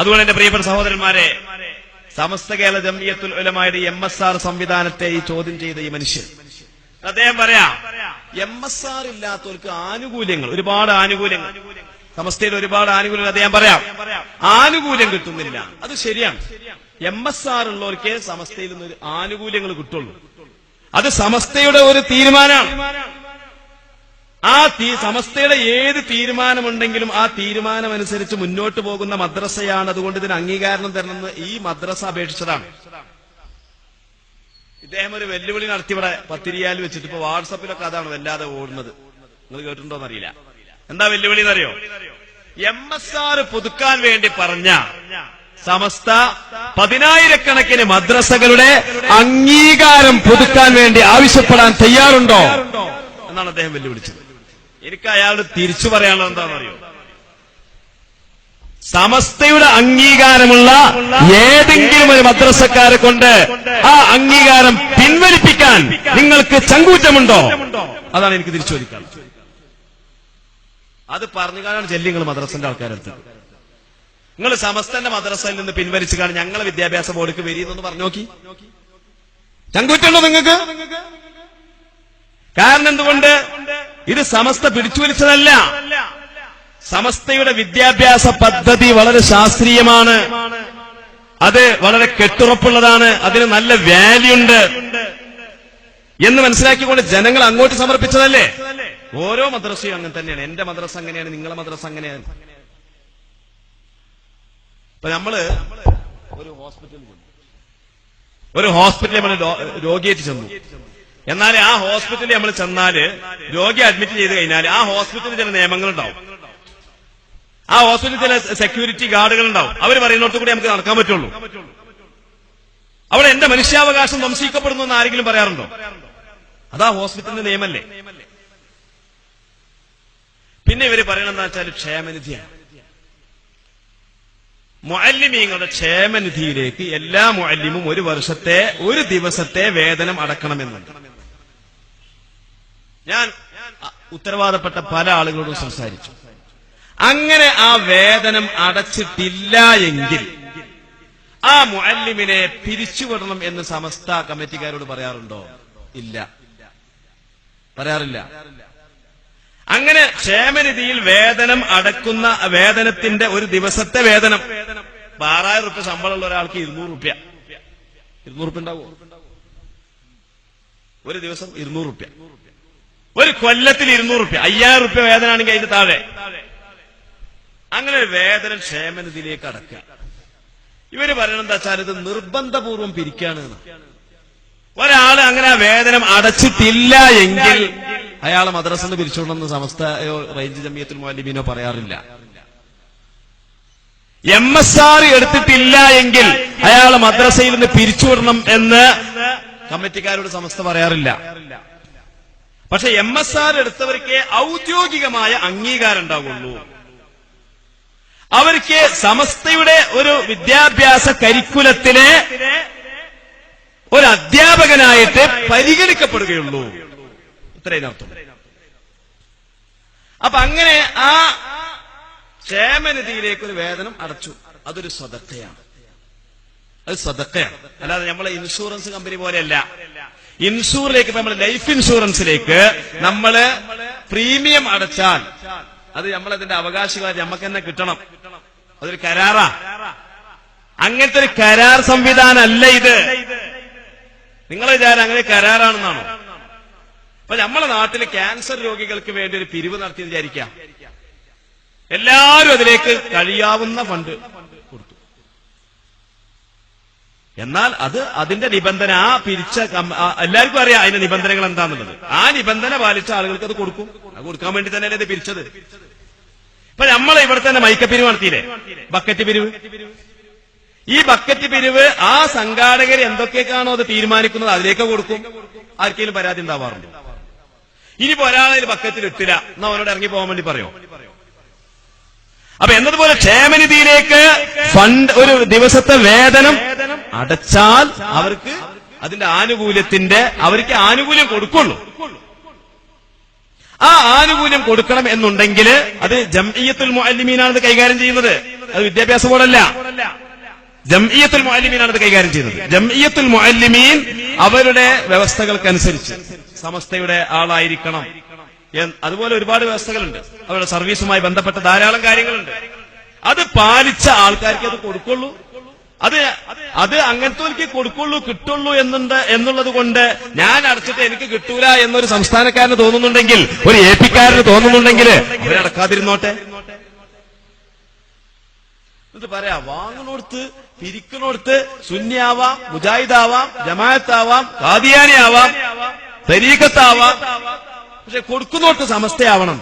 അതുകൊണ്ട് എന്റെ പ്രിയപ്പെട്ട സഹോദരന്മാരെ സമസ്ത കേരള ജമിയത്തുൽ ഉലമായുടെ എം എസ് ആർ സംവിധാനത്തെ ഈ ചോദ്യം ചെയ്ത ഈ മനുഷ്യൻ. അദ്ദേഹം പറയാം എം എസ് ആർ ഇല്ലാത്തവർക്ക് ആനുകൂല്യങ്ങൾ ഒരുപാട് ആനുകൂല്യങ്ങൾ. സമസ്തയിൽ ഒരുപാട് ആനുകൂല്യങ്ങൾ അദ്ദേഹം പറയാം ആനുകൂല്യം കിട്ടുന്നില്ല. അത് ശരിയാണ്. എം എസ് ആർ ഉള്ളവർക്ക് സമസ്തയിൽ നിന്ന് ആനുകൂല്യങ്ങൾ കിട്ടുള്ളൂ. അത് സമസ്തയുടെ ഒരു തീരുമാനമാണ്. ആ തീ സമസ്തയുടെ ഏത് തീരുമാനമുണ്ടെങ്കിലും ആ തീരുമാനമനുസരിച്ച് മുന്നോട്ട് പോകുന്ന മദ്രസയാണ്. അതുകൊണ്ട് ഇതിന് അംഗീകാരം തരണമെന്ന് ഈ മദ്രസ അപേക്ഷിച്ചതാണ്. ഇദ്ദേഹം ഒരു വെല്ലുവിളി നടത്തി ഇവിടെ പത്തിരിയാൽ വെച്ചിട്ട്. ഇപ്പൊ വാട്സപ്പിലൊക്കെ അതാണ് വല്ലാതെ ഓടുന്നത്. നിങ്ങൾ കേട്ടിട്ടുണ്ടോ എന്നറിയില്ല എന്താ വെല്ലുവിളി എന്നറിയോ? എം എസ് ആർ പുതുക്കാൻ വേണ്ടി പറഞ്ഞ സമസ്ത പതിനായിരക്കണക്കിന് മദ്രസകളുടെ അംഗീകാരം പുതുക്കാൻ വേണ്ടി ആവശ്യപ്പെടാൻ തയ്യാറുണ്ടോ? എന്നാണ് അദ്ദേഹം വെല്ലുവിളിച്ചത്. എനിക്ക് അയാളോട് തിരിച്ചു പറയാനുള്ളത് എന്താണെന്നറിയോ? സമസ്തയുടെ അംഗീകാരമുള്ള ഏതെങ്കിലും ഒരു മദ്രസക്കാരെ കൊണ്ട് ആ അംഗീകാരം പിൻവലിപ്പിക്കാൻ നിങ്ങൾക്ക് ചങ്കൂറ്റമുണ്ടോ അതാണ് എനിക്ക് തിരിച്ചു ചോദിക്കാൻ അത് പറഞ്ഞു കാണാൻ ചെല്ലി നിങ്ങൾ മദ്രസന്റെ ആൾക്കാരെടുത്ത്. നിങ്ങൾ സമസ്തന്റെ മദ്രസയിൽ നിന്ന് പിൻവലിച്ചു കാണാൻ ഞങ്ങളെ വിദ്യാഭ്യാസ ബോർഡിക്ക് വരിയെന്നൊന്ന് പറഞ്ഞു നോക്കി. ചങ്കൂറ്റുണ്ടോ നിങ്ങൾക്ക്? കാരണം എന്തുകൊണ്ട്? ഇത് സമസ്ത പിടിച്ചുവലിച്ചതല്ല. സമസ്തയുടെ വിദ്യാഭ്യാസ പദ്ധതി വളരെ ശാസ്ത്രീയമാണ്. അത് വളരെ കെട്ടുറപ്പുള്ളതാണ്. അതിന് നല്ല വാല്യൂ ഉണ്ട്. എന്ന് മനസ്സിലാക്കിക്കൊണ്ട് ജനങ്ങൾ അങ്ങോട്ട് സമർപ്പിച്ചതല്ലേ? ഓരോ മദ്രസയും അങ്ങനെ തന്നെയാണ്. എന്റെ മദ്രസ അങ്ങനെയാണ് നിങ്ങളുടെ മദ്രസ അങ്ങനെയാണ്. ഇപ്പൊ നമ്മൾ ഒരു ഹോസ്പിറ്റലിൽ. ഒരു ഹോസ്പിറ്റലിൽ നമ്മൾ രോഗിയായിട്ട് ചെന്നു. എന്നാൽ ആ ഹോസ്പിറ്റലിൽ നമ്മൾ ചെന്നാൽ രോഗി അഡ്മിറ്റ് ചെയ്ത് കഴിഞ്ഞാൽ ആ ഹോസ്പിറ്റലിൽ ചില നിയമങ്ങൾ ഉണ്ടാവും ആ ഹോസ്പിറ്റലിൽ ചില സെക്യൂരിറ്റി ഗാർഡുകൾ ഉണ്ടാവും അവർ പറയുന്നിടത്ത് കൂടി നമുക്ക് നടക്കാൻ പറ്റുള്ളൂ. അവിടെ എന്റെ മനുഷ്യാവകാശം ധംസിക്കപ്പെടുന്നു എന്ന് ആരെങ്കിലും പറയാറുണ്ടോ? അതാ ഹോസ്പിറ്റലിന്റെ നിയമല്ലേ. പിന്നെ ഇവർ പറയണെന്താ വെച്ചാൽ ക്ഷേമനിധിയാണ്. മുഅല്ലിമീങ്ങളുടെ ക്ഷേമനിധിയിലേക്ക് എല്ലാ മുഅല്ലിമും ഒരു വർഷത്തെ ഒരു ദിവസത്തെ വേതനം അടക്കണമെന്നുണ്ട്. ഞാൻ ഉത്തരവാദപ്പെട്ട പല ആളുകളോടും സംസാരിച്ചു. അങ്ങനെ ആ വേതനം അടച്ചിട്ടില്ല എങ്കിൽ ആ മുഅല്ലിമിനെ പിരിച്ചുവിടണം എന്ന് സമസ്ത കമ്മിറ്റിക്കാരോട് പറയാറുണ്ടോ? ഇല്ല. പറയാറില്ല. അങ്ങനെ ക്ഷേമനിധിയിൽ വേതനം അടക്കുന്ന വേതനത്തിന്റെ ഒരു ദിവസത്തെ വേതനം ആറായിരം റുപ്യ ശമ്പളമുള്ള ഒരാൾക്ക് ഇരുന്നൂറ് റുപ്യ. ഇരുന്നൂറ് റുപ്യ ഉണ്ടാവും? ഒരു ദിവസം ഇരുന്നൂറ് റുപ്യ. ഒരു കൊല്ലത്തിൽ ഇരുന്നൂറ് റുപ്യ അയ്യായിരം റുപ്യ വേതനാണെങ്കിൽ അതിന്റെ താഴെ. അങ്ങനെ വേദന ക്ഷേമനിധിയിലേക്ക് അടക്കുക. ഇവർ പറയണം എന്താ വെച്ചാൽ ഇത് നിർബന്ധപൂർവം പിരിക്കാണ് ഒരാൾ അങ്ങനെ ആ വേതനം അടച്ചിട്ടില്ല എങ്കിൽ അയാളെ മദ്രസന്ന് പിരിച്ചുകൊണ്ടെന്ന് സമസ്തയോ റേഞ്ച് ജമിയത്തിൽ മോലിബിനോ പറയാറില്ല. എം എസ് ആർ എടുത്തിട്ടില്ല എങ്കിൽ അയാൾ മദ്രസയിൽ നിന്ന് പിരിച്ചുവിടണം എന്ന് കമ്മിറ്റിക്കാരോട് സമസ്ത പറയാറില്ല. പക്ഷെ എം എസ് ആർ എടുത്തവർക്ക് ഔദ്യോഗികമായ അംഗീകാരം ഉണ്ടാവുള്ളൂ. അവർക്ക് സമസ്തയുടെ ഒരു വിദ്യാഭ്യാസ കരിക്കുലത്തിലെ ഒരു അധ്യാപകനായിട്ട് പരിഗണിക്കപ്പെടുകയുള്ളൂ. ഇത്രയും അർത്ഥം അപ്പൊ അങ്ങനെ ആ ക്ഷേമനിധിയിലേക്ക് ഒരു വേതനം അടച്ചു. അതൊരു സ്വതക്കയാണ്. അത് സ്വതക്കയാണ്. അല്ലാതെ നമ്മളെ ഇൻഷുറൻസ് കമ്പനി പോലെയല്ല. ഇൻഷൂറിലേക്ക് നമ്മൾ ലൈഫ് ഇൻഷുറൻസിലേക്ക് നമ്മൾ പ്രീമിയം അടച്ചാൽ അത് നമ്മളതിന്റെ അവകാശികളായി നമുക്ക് തന്നെ കിട്ടണം. അതൊരു കരാറാ. അങ്ങനത്തെ ഒരു കരാർ സംവിധാനം അല്ല ഇത്. നിങ്ങളെ വിചാരം അങ്ങനെ കരാറാണെന്നാണോ? അപ്പൊ നമ്മളെ നാട്ടിൽ ക്യാൻസർ രോഗികൾക്ക് വേണ്ടി ഒരു പിരിവ് നടത്തി വിചാരിക്കാം. എല്ലാവരും അതിലേക്ക് കഴിയാവുന്ന ഫണ്ട്. എന്നാൽ അത് അതിന്റെ നിബന്ധന ആ പിരിച്ച എല്ലാവർക്കും അറിയാം അതിന്റെ നിബന്ധനകൾ എന്താണെന്നുള്ളത് ആ നിബന്ധന പാലിച്ച ആളുകൾക്ക് അത് കൊടുക്കും. അത് കൊടുക്കാൻ വേണ്ടി തന്നെയല്ലേ ഇത് പിരിച്ചത്? ഇപ്പൊ നമ്മൾ ഇവിടെ തന്നെ മൈക്കപ്പിരിവ് നടത്തിയില്ലേ? ബക്കറ്റ് പിരിവ്. ഈ ബക്കറ്റ് പിരിവ് ആ സംഘാടകർ എന്തൊക്കെയാണോ അത് തീരുമാനിക്കുന്നത് അതിലേക്ക് കൊടുക്കും. ആർക്കെങ്കിലും പരാതി ഉണ്ടാവാറുണ്ട്? ഇനിയിപ്പോ ഒരാളെ ബക്കറ്റിൽ ഇട്ടില്ല. എന്നാ അവനോട് ഇറങ്ങി പോകാൻ വേണ്ടി പറയോ? അപ്പൊ എന്നതുപോലെ ക്ഷേമനിധിയിലേക്ക് ഫണ്ട് ഒരു ദിവസത്തെ വേതനം അടച്ചാൽ അവർക്ക് അതിന്റെ ആനുകൂല്യത്തിന്റെ അവർക്ക് ആനുകൂല്യം കൊടുക്കുള്ളൂ. ആ ആനുകൂല്യം കൊടുക്കണം എന്നുണ്ടെങ്കിൽ അത് ജംഇയത്തുൽ മുഅല്ലിമീനാണ് കൈകാര്യം ചെയ്യുന്നത്. അത് വിദ്യാഭ്യാസ ബോർഡല്ല. ജംഇയത്തുൽ മുഅല്ലിമീനാണ് അത് കൈകാര്യം ചെയ്യുന്നത്. ജംഇയത്തുൽ മുഅല്ലിമീൻ അവരുടെ വ്യവസ്ഥകൾക്കനുസരിച്ച് സമസ്തയുടെ ആളായിരിക്കണം. അതുപോലെ ഒരുപാട് വ്യവസ്ഥകളുണ്ട്. അവരുടെ സർവീസുമായി ബന്ധപ്പെട്ട ധാരാളം കാര്യങ്ങളുണ്ട്. അത് പാലിച്ച ആൾക്കാർക്ക് അത് കൊടുക്കുള്ളൂ. അത് അത് അങ്ങനത്തെ കൊടുക്കുള്ളൂ കിട്ടുള്ളൂ എന്നുണ്ട് എന്നുള്ളത് കൊണ്ട് ഞാൻ അടച്ചിട്ട് എനിക്ക് കിട്ടൂല എന്നൊരു സംസ്ഥാനക്കാരന് തോന്നുന്നുണ്ടെങ്കിൽ ഒരു എ പിക്കാരന് തോന്നുന്നുണ്ടെങ്കിൽ അവരടക്കാതിരുന്നോട്ടെ. എന്നിട്ട് പറയാ വാങ്ങണോടുത്ത് പിരിക്കണോടുത്ത് സുന്നിയാവാം മുജാഹിദാവാം ജമായത്താവാം കാദിയാനി ആവാം തരീക്കത്താവാം പക്ഷെ കൊടുക്കുന്നോട്ട് സമസ്തയാവണം.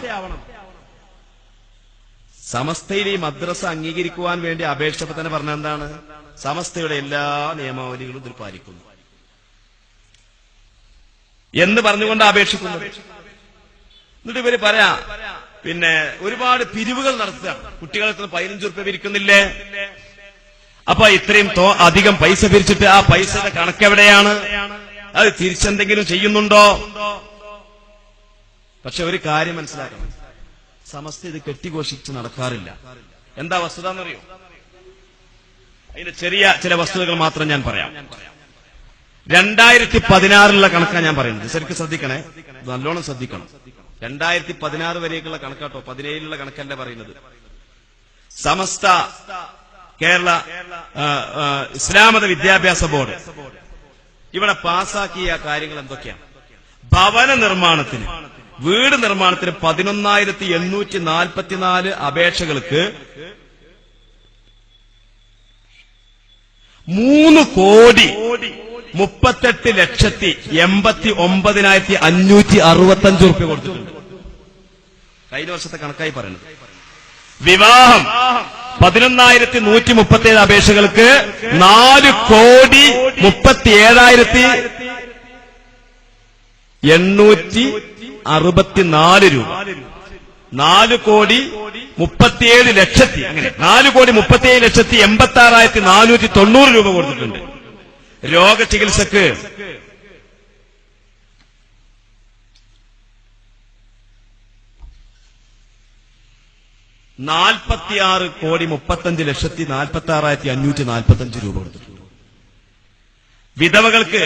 സമസ്തയിൽ ഈ മദ്രസ അംഗീകരിക്കുവാൻ വേണ്ടി അപേക്ഷപ്പോ തന്നെ പറഞ്ഞ എന്താണ്? സമസ്തയുടെ എല്ലാ നിയമാവലികളും ഇതിൽ പാലിക്കുന്നു. എന്ന് പറഞ്ഞുകൊണ്ട് അപേക്ഷിക്കുന്നു? എന്നിട്ട് ഇവർ പറയാ പിന്നെ ഒരുപാട് പിരിവുകൾ നടത്തുക. കുട്ടികൾക്ക് പതിനഞ്ച് റുപ്യ പിരിക്കുന്നില്ലേ? അപ്പൊ ഇത്രയും അധികം പൈസ പിരിച്ചിട്ട് ആ പൈസയുടെ കണക്ക് എവിടെയാണ് അത് തിരിച്ചെന്തെങ്കിലും ചെയ്യുന്നുണ്ടോ? പക്ഷെ ഒരു കാര്യം മനസ്സിലാക്കണം. സമസ്ത ഇത് കെട്ടിഘോഷിച്ച് നടക്കാറില്ല. എന്താ വസ്തുത എന്നറിയോ? അതിന്റെ ചെറിയ ചില വസ്തുതകൾ മാത്രം ഞാൻ പറയാം. രണ്ടായിരത്തി പതിനാറിലുള്ള കണക്കാണ് ഞാൻ പറയുന്നത്. ശരിക്കും ശ്രദ്ധിക്കണേ. നല്ലോണം ശ്രദ്ധിക്കണം. രണ്ടായിരത്തി പതിനാറ് വരെയൊക്കെയുള്ള കണക്കാട്ടോ. പതിനേഴിലുള്ള കണക്കല്ല പറയുന്നത്. സമസ്ത കേരള ഇസ്ലാമത വിദ്യാഭ്യാസ ബോർഡ്. ഇവിടെ പാസാക്കിയ കാര്യങ്ങൾ എന്തൊക്കെയാണ്? ഭവന നിർമ്മാണത്തിന്. വീട് നിർമ്മാണത്തിന് പതിനൊന്നായിരത്തി എണ്ണൂറ്റി നാൽപ്പത്തിനാല് അപേക്ഷകൾക്ക് മൂന്ന് കോടി മുപ്പത്തെട്ട് ലക്ഷത്തി എൺപത്തി ഒമ്പതിനായിരത്തി അഞ്ഞൂറ്റി അറുപത്തഞ്ച് റുപ്യ കൊടുത്തിട്ടുണ്ട്. കഴിഞ്ഞ വർഷത്തെ കണക്കായി പറയുന്നത്. വിവാഹം പതിനൊന്നായിരത്തി നൂറ്റി മുപ്പത്തിയേഴ് അപേക്ഷകൾക്ക് നാല് കോടി മുപ്പത്തി ഏഴായിരത്തി എണ്ണൂറ്റി അറുപത്തിനാല് രൂപ. നാല് കോടി മുപ്പത്തിയേഴ് ലക്ഷത്തി അങ്ങനെ നാല് കോടി മുപ്പത്തിയേഴ് ലക്ഷത്തി എൺപത്തി ആറായിരത്തി നാനൂറ്റി തൊണ്ണൂറ് രൂപ കൊടുത്തിട്ടുണ്ട്. രോഗ ചികിത്സക്ക് നാൽപ്പത്തിയാറ് കോടി മുപ്പത്തഞ്ച് ലക്ഷത്തി നാൽപ്പത്തി ആറായിരത്തി അഞ്ഞൂറ്റി നാൽപ്പത്തഞ്ച് രൂപ കൊടുത്തിട്ടുണ്ട്. വിധവകൾക്ക്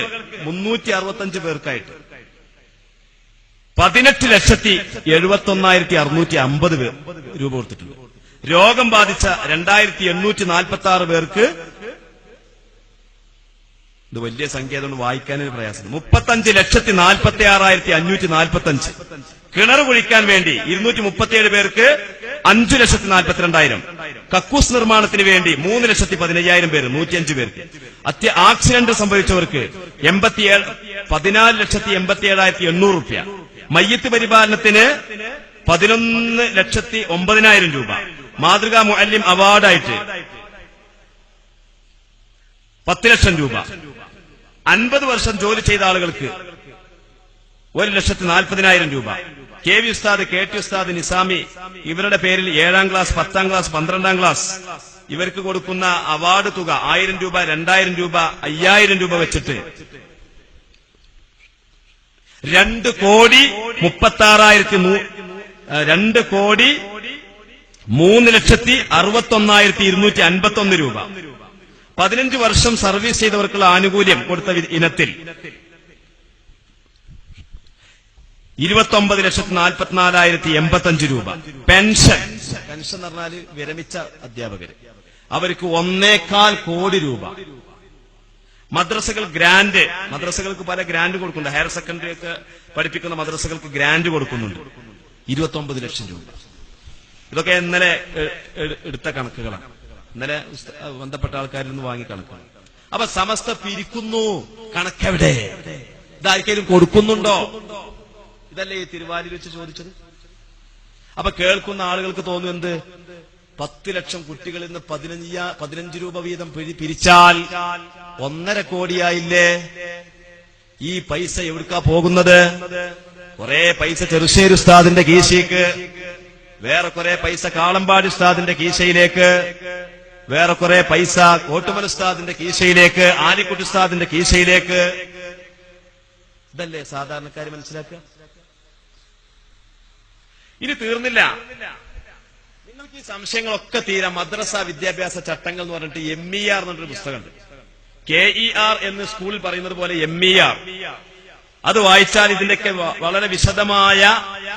മുന്നൂറ്റി അറുപത്തഞ്ച് പേർക്കായിട്ട് പതിനെട്ട് ലക്ഷത്തി എഴുപത്തി ഒന്നായിരത്തി അറുന്നൂറ്റി അമ്പത് പേർ രൂപ കൊടുത്തിട്ടുണ്ട്. രോഗം ബാധിച്ച രണ്ടായിരത്തി എണ്ണൂറ്റി നാൽപ്പത്തി ആറ് പേർക്ക് ഇത് വലിയ സംഖ്യ അതുകൊണ്ട് വായിക്കാനൊരു പ്രയാസം മുപ്പത്തഞ്ച് ലക്ഷത്തി നാൽപ്പത്തി ആറായിരത്തി അഞ്ഞൂറ്റി നാൽപ്പത്തി അഞ്ച് കിണർ കുഴിക്കാൻ വേണ്ടി ഇരുന്നൂറ്റി മുപ്പത്തിയേഴ് പേർക്ക് അഞ്ചു ലക്ഷത്തി നാൽപ്പത്തിരണ്ടായിരം. കക്കൂസ് നിർമ്മാണത്തിന് വേണ്ടി മൂന്ന് ലക്ഷത്തി പതിനയ്യായിരം പേര് നൂറ്റിയഞ്ച് പേർക്ക്. അത്യ ആക്സിഡന്റ് സംഭവിച്ചവർക്ക് എൺപത്തിയേഴ് പതിനാല് ലക്ഷത്തി എൺപത്തിയേഴായിരത്തി എണ്ണൂറ് റുപ്യ. മയ്യത്ത് പരിപാലനത്തിന് പതിനൊന്ന് ലക്ഷത്തി ഒമ്പതിനായിരം രൂപ. മാതൃകാ മുഅല്ലിം അവാർഡായിട്ട് പത്ത് ലക്ഷം രൂപ. അൻപത് വർഷം ജോലി ചെയ്ത ആളുകൾക്ക് ഒരു ലക്ഷത്തി നാൽപ്പതിനായിരം രൂപ. കെ വി ഉസ്താദ് കെ ടി ഉസ്താദ് നിസാമി ഇവരുടെ പേരിൽ ഏഴാം ക്ലാസ് പത്താം ക്ലാസ് പന്ത്രണ്ടാം ക്ലാസ് ഇവർക്ക് കൊടുക്കുന്ന അവാർഡ് തുക ആയിരം രൂപ രണ്ടായിരം രൂപ അയ്യായിരം രൂപ വെച്ചിട്ട് രണ്ട് കോടി മുപ്പത്തി ആറായിരത്തി രണ്ട് കോടി മൂന്ന് ലക്ഷത്തി അറുപത്തി ഒന്നായിരത്തി ഇരുന്നൂറ്റി അൻപത്തി ഒന്ന് രൂപ. പതിനഞ്ച് വർഷം സർവീസ് ചെയ്തവർക്കുള്ള ആനുകൂല്യം കൊടുത്ത ഇനത്തിൽ ഇരുപത്തി ഒമ്പത് ലക്ഷത്തി നാൽപ്പത്തിനാലായിരത്തി എൺപത്തഞ്ച് രൂപ. പെൻഷൻ. പെൻഷൻ എന്ന് പറഞ്ഞാൽ വിരമിച്ച അധ്യാപകർ അവർക്ക് ഒന്നേകാൽ കോടി രൂപ. മദ്രസകൾ ഗ്രാൻഡ് മദ്രസകൾക്ക് പല ഗ്രാൻഡ് കൊടുക്കുന്നുണ്ട്. ഹയർ സെക്കൻഡറി ഒക്കെ പഠിപ്പിക്കുന്ന മദ്രസകൾക്ക് ഗ്രാൻഡ് കൊടുക്കുന്നുണ്ട്. ഇരുപത്തി ഒമ്പത് ലക്ഷം രൂപ. ഇതൊക്കെ ഇന്നലെ എടുത്ത കണക്കുകളാണ്. ഇന്നലെ ബന്ധപ്പെട്ട ആൾക്കാരിൽ നിന്ന് വാങ്ങി കണക്കാണ് അപ്പൊ സമസ്ത പിരിക്കുന്നു. കണക്കെവിടെ? ഇതാർക്കെങ്കിലും കൊടുക്കുന്നുണ്ടോ? ഇതല്ലേ ഈ വെച്ച് ചോദിച്ചത്? അപ്പൊ കേൾക്കുന്ന ആളുകൾക്ക് തോന്നുന്നു എന്ത്? പത്ത് ലക്ഷം കുട്ടികളിൽ നിന്ന് പതിനഞ്ച് പതിനഞ്ച് രൂപ വീതം പിരി- പിരിച്ചാൽ ഒന്നര കോടിയായില്ലേ? ഈ പൈസ എവിടുക്കാ പോകുന്നത്? കുറെ പൈസ ചെറുശ്ശേരി ഉസ്താദിന്റെ കീശയ്ക്ക് വേറെ കുറെ പൈസ കാളമ്പാടി ഉസ്താദിന്റെ കീശയിലേക്ക് വേറെ കുറെ പൈസ കോട്ടുമൽ ഉസ്താദിന്റെ കീശയിലേക്ക് ആലിക്കുട്ടി ഉസ്താദിന്റെ കീശയിലേക്ക്. ഇതല്ലേ സാധാരണക്കാർ മനസ്സിലാക്കുക? ഇനി തീർന്നില്ല. ഈ സംശയങ്ങളൊക്കെ തീരാം. മദ്രസ വിദ്യാഭ്യാസ ചട്ടങ്ങൾ എന്ന് പറഞ്ഞിട്ട് എം ഇ ആർ എന്നൊരു പുസ്തകമുണ്ട്. കെ ഇ ആർ എന്ന് സ്കൂളിൽ പറയുന്നത് പോലെ എം ഇ ആർ അത് വായിച്ചാൽ ഇതിന്റെയൊക്കെ വളരെ വിശദമായ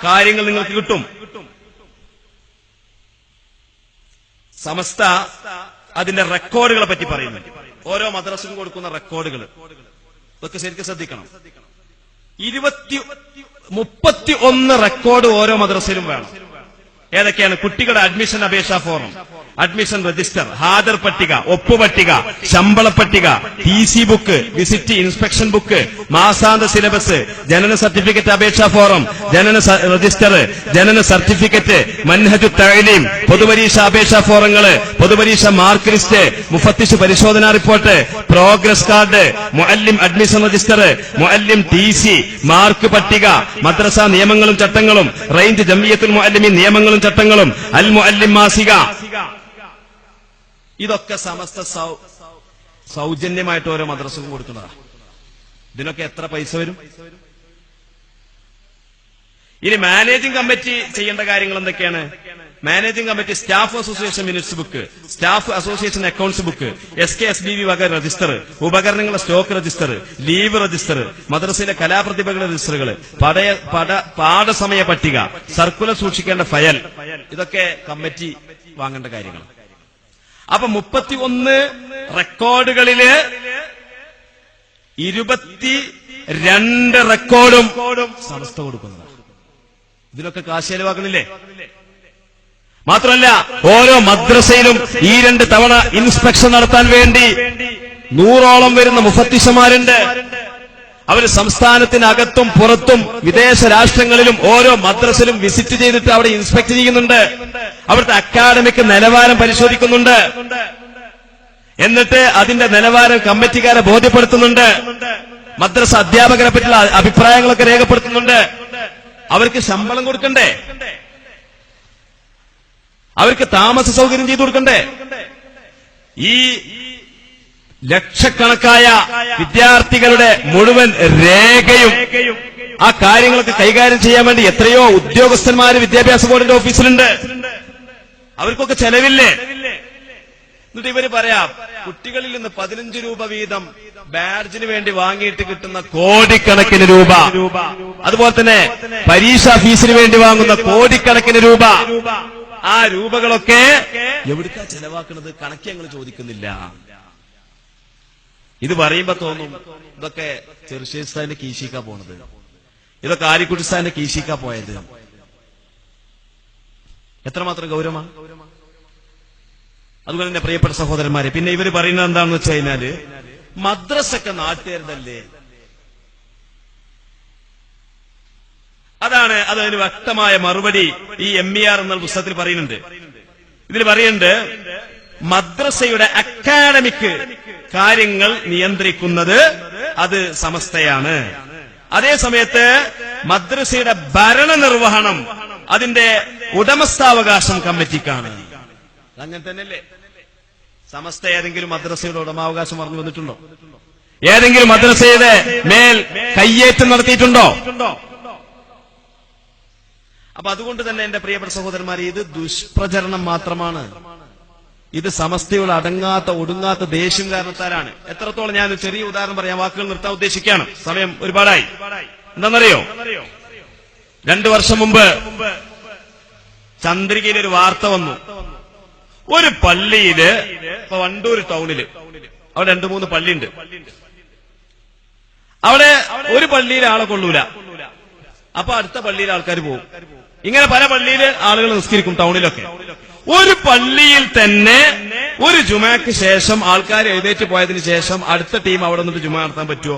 കാര്യങ്ങൾ നിങ്ങൾക്ക് കിട്ടും. സമസ്ത അതിന്റെ റെക്കോർഡുകളെ പറ്റി പറയുന്നു. ഓരോ മദ്രസക്കും കൊടുക്കുന്ന റെക്കോർഡുകൾ. ഇതൊക്കെ ശരിക്കും ശ്രദ്ധിക്കണം. ഇരുപത്തി മുപ്പത്തി ഒന്ന് റെക്കോർഡ് ഓരോ മദ്രസയിലും വേണം. ഏതൊക്കെയാണ്? കുട്ടികളുടെ അഡ്മിഷൻ അപേക്ഷാ ഫോറം അഡ്മിഷൻ രജിസ്റ്റർ ഹാജർ പട്ടിക ഒപ്പുപട്ടിക ശമ്പള പട്ടിക T C book visit inspection book മാസാന്ത syllabus ജനന സർട്ടിഫിക്കറ്റ് അപേക്ഷാ ഫോറം ജനന രജിസ്റ്റർ ജനന സർട്ടിഫിക്കറ്റ് മൻഹജു തഴലീം പൊതുപരീക്ഷ അപേക്ഷാ ഫോറങ്ങൾ പൊതുപരീക്ഷ മാർക്ക് ലിസ്റ്റ് മുഫത്തിഷ് പരിശോധനാ റിപ്പോർട്ട് പ്രോഗ്രസ് കാർഡ് മുഅല്ലിം അഡ്മിഷൻ രജിസ്റ്റർ മുഅല്ലിം ടി സി മാർക്ക് പട്ടിക മദ്രസ നിയമങ്ങളും ചട്ടങ്ങളും റേഞ്ച് ജമിയത്തുൽ മുഅല്ലിമി നിയമങ്ങളും ചട്ടങ്ങളും അൽ മുഅല്ലിം മാസിക. ഇതൊക്കെ സമസ്ത സൗജന്യമായിട്ട് ഓരോ മദ്രസക്കും കൊടുക്കുന്നതാണ് ഇതിനൊക്കെ എത്ര പൈസ വരും? ഇനി മാനേജിംഗ് കമ്മിറ്റി ചെയ്യേണ്ട കാര്യങ്ങൾ എന്തൊക്കെയാണ്? Managing committee staff association minutes book staff association accounts book S K S B V വക രജിസ്റ്റർ ഉപകരണങ്ങളുടെ സ്റ്റോക്ക് രജിസ്റ്റർ ലീവ് രജിസ്റ്റർ മദ്രസയിലെ കലാപ്രതിഭകളുടെ രജിസ്റ്ററുകൾ പാഠസമയ പട്ടിക സർക്കുലർ സൂക്ഷിക്കേണ്ട ഫയൽ ഇതൊക്കെ കമ്മിറ്റി വാങ്ങേണ്ട കാര്യങ്ങൾ. അപ്പൊ മുപ്പത്തി ഒന്ന് റെക്കോർഡുകളിൽ ഇരുപത്തി രണ്ട് റെക്കോർഡും സമസ്ത കൊടുക്കുന്നതാണ്. ഇതിലൊക്കെ കാശ് ചെലവാക്കണില്ലേ? മാത്രമല്ല ഓരോ മദ്രസയിലും ഈ രണ്ട് തവണ ഇൻസ്പെക്ഷൻ നടത്താൻ വേണ്ടി നൂറോളം വരുന്ന മുഫത്തിഷമാരുണ്ട് അവർ സംസ്ഥാനത്തിനകത്തും പുറത്തും വിദേശ രാഷ്ട്രങ്ങളിലും ഓരോ മദ്രസിലും വിസിറ്റ് ചെയ്തിട്ട് അവിടെ ഇൻസ്പെക്ട് ചെയ്യുന്നുണ്ട്. അവിടുത്തെ അക്കാഡമിക് നിലവാരം പരിശോധിക്കുന്നുണ്ട്. എന്നിട്ട് അതിന്റെ നിലവാരം കമ്മിറ്റിക്കാരെ ബോധ്യപ്പെടുത്തുന്നുണ്ട്. മദ്രസ അധ്യാപകരെ പറ്റിയുള്ള അഭിപ്രായങ്ങളൊക്കെ രേഖപ്പെടുത്തുന്നുണ്ട്. അവർക്ക് ശമ്പളം കൊടുക്കണ്ടേ? അവർക്ക് താമസ സൗകര്യം ചെയ്തു കൊടുക്കണ്ടേ? ഈ ലക്ഷക്കണക്കായ വിദ്യാർത്ഥികളുടെ മുഴുവൻ രേഖയും ആ കാര്യങ്ങളൊക്കെ കൈകാര്യം ചെയ്യാൻ വേണ്ടി എത്രയോ ഉദ്യോഗസ്ഥന്മാർ വിദ്യാഭ്യാസ ബോർഡിന്റെ ഓഫീസിലുണ്ട്. അവർക്കൊക്കെ ചെലവില്ലേ? എന്നിട്ട് ഇവർ പറയാം കുട്ടികളിൽ നിന്ന് പതിനഞ്ച് രൂപ വീതം ബാഡ്ജിന് വേണ്ടി വാങ്ങിയിട്ട് കിട്ടുന്ന കോടിക്കണക്കിന് രൂപ. അതുപോലെ തന്നെ പരീക്ഷാ ഫീസിന് വേണ്ടി വാങ്ങുന്ന കോടിക്കണക്കിന് രൂപ. ആ രൂപകളൊക്കെ എവിടുക്കാ ചെലവാക്കുന്നത് കണക്ക് ഞങ്ങൾ ചോദിക്കുന്നില്ല. ഇത് പറയുമ്പോ തോന്നും ഇതൊക്കെ ചെറുശേസ്ഥാന്റെ കീശിക്കാ പോണത്. ഇതൊക്കെ ആലിക്കുട്ടിസ്ഥാന്റെ കീശിക്കാ പോയത്. എത്രമാത്രം ഗൗരവമാണ് അതുപോലെ തന്നെ പ്രിയപ്പെട്ട സഹോദരന്മാരെ പിന്നെ ഇവർ പറയുന്നത് എന്താണെന്ന് വെച്ച് കഴിഞ്ഞാൽ മദ്രസൊക്കെ നാട്ടുകാരുതല്ലേ അതാണ് അതിന് വ്യക്തമായ മറുപടി ഈ എം ഇ ആർ എന്ന പുസ്തകത്തിൽ പറയുന്നുണ്ട്. ഇതിൽ പറയുന്നുണ്ട് മദ്രസയുടെ അക്കാഡമിക് കാര്യങ്ങൾ നിയന്ത്രിക്കുന്നത് അത് സമസ്തയാണ്. അതേ സമയത്ത് മദ്രസയുടെ ഭരണനിർവഹണം അതിന്റെ ഉടമസ്ഥാവകാശം കമ്മിറ്റിക്കാണ്. അങ്ങനെ തന്നെയല്ലേ? സമസ്ത ഏതെങ്കിലും മദ്രസയുടെ ഉടമാവകാശം പറഞ്ഞു വന്നിട്ടുണ്ടോ? ഏതെങ്കിലും മദ്രസയുടെ മേൽ കയ്യേറ്റം നടത്തിയിട്ടുണ്ടോ? അപ്പൊ അതുകൊണ്ട് തന്നെ എന്റെ പ്രിയപ്പെട്ട സഹോദരന്മാരെ ഇത് ദുഷ്പ്രചരണം മാത്രമാണ്. ഇത് സമസ്തയുടെ അടങ്ങാത്ത ഒടുങ്ങാത്ത ദേഷ്യം കാരണത്താലാണ്. എത്രത്തോളം ഞാൻ ചെറിയ ഉദാഹരണം പറയാം വാക്കുകൾ നിർത്താൻ ഉദ്ദേശിക്കുകയാണ്. സമയം ഒരുപാടായി. എന്താണെന്നറിയോ? രണ്ടു വർഷം മുമ്പ് ചന്ദ്രികയിൽ ഒരു വാർത്ത വന്നു. ഒരു പള്ളിയിൽ ഇപ്പൊ വണ്ടൂർ ടൗണിൽ അവിടെ രണ്ടു മൂന്ന് പള്ളിയുണ്ട്. അവിടെ ഒരു പള്ളിയിൽ ആളെ കൊള്ളൂല. അപ്പൊ അടുത്ത പള്ളിയിൽ ആൾക്കാർ പോകും. ഇങ്ങനെ പല പള്ളിയിൽ ആളുകൾ നിസ്കരിക്കും ടൗണിലൊക്കെ. ഒരു പള്ളിയിൽ തന്നെ ഒരു ജുമാക്ക് ശേഷം ആൾക്കാർ എഴുതേറ്റ് പോയതിനു ശേഷം അടുത്ത ടീം അവിടെ നിന്നിട്ട് ജുമ നടത്താൻ പറ്റുമോ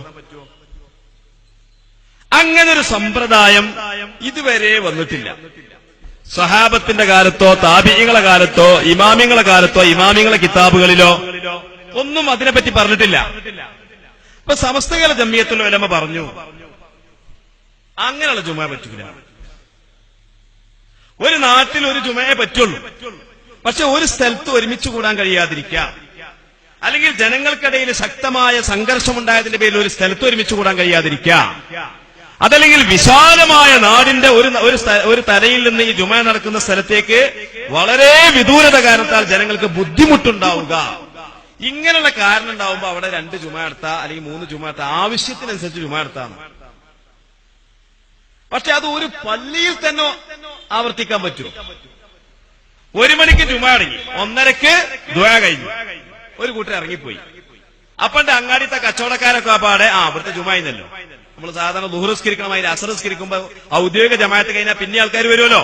അങ്ങനെ ഒരു സമ്പ്രദായം ഇതുവരെ വന്നിട്ടില്ല. സഹാബത്തിന്റെ കാലത്തോ താപികളെ കാലത്തോ ഇമാമിങ്ങളെ കാലത്തോ ഇമാമിങ്ങളെ കിതാബുകളിലോ ഒന്നും അതിനെപ്പറ്റി പറഞ്ഞിട്ടില്ല. ഇപ്പൊ സമസ്തകാല ജമ്മിയത്തുള്ള ഉലമ പറഞ്ഞു അങ്ങനെയുള്ള ജുമ പറ്റൂല. ഒരു നാട്ടിൽ ഒരു ജുമയെ പറ്റുള്ളൂ. പക്ഷെ ഒരു സ്ഥലത്ത് ഒരുമിച്ച് കൂടാൻ കഴിയാതിരിക്കാം അല്ലെങ്കിൽ ജനങ്ങൾക്കിടയിൽ ശക്തമായ സംഘർഷമുണ്ടായതിന്റെ പേരിൽ ഒരു സ്ഥലത്ത് ഒരുമിച്ച് കൂടാൻ കഴിയാതിരിക്കാം അതല്ലെങ്കിൽ വിശാലമായ നാടിന്റെ ഒരു ഒരു തലയിൽ നിന്ന് ഈ ജുമ നടക്കുന്ന സ്ഥലത്തേക്ക് വളരെ വിദൂരത കാരണത്താൽ ജനങ്ങൾക്ക് ബുദ്ധിമുട്ടുണ്ടാവുക. ഇങ്ങനെയുള്ള കാരണം ഉണ്ടാവുമ്പോൾ അവിടെ രണ്ട് ജുമ എടുത്താ അല്ലെങ്കിൽ മൂന്ന് ജുമ നടത്താം. ആവശ്യത്തിനനുസരിച്ച് ജുമ നടത്താണ് പക്ഷെ അത് ഒരു പള്ളിയിൽ തന്നെ ആവർത്തിക്കാൻ പറ്റുമോ? ഒരു മണിക്ക് ചുമ അടങ്ങി ഒന്നരക്ക് ദ്വയ കഴിഞ്ഞു. ഒരു കൂട്ടർ ഇറങ്ങിപ്പോയി. അപ്പണ്ട് അങ്ങാടിത്തെ കച്ചവടക്കാരൊക്കെ പാടെ ആ അവിടുത്തെ ജുമായിന്നല്ലോ നമ്മൾ സാധാരണ ദുഹുറസ്കരിക്കണം അതിന് അസറസ്കരിക്കുമ്പോ ഔദ്യോഗിക ജമാഅത്ത് കഴിഞ്ഞാൽ പിന്നെ ആൾക്കാർ വരുമല്ലോ.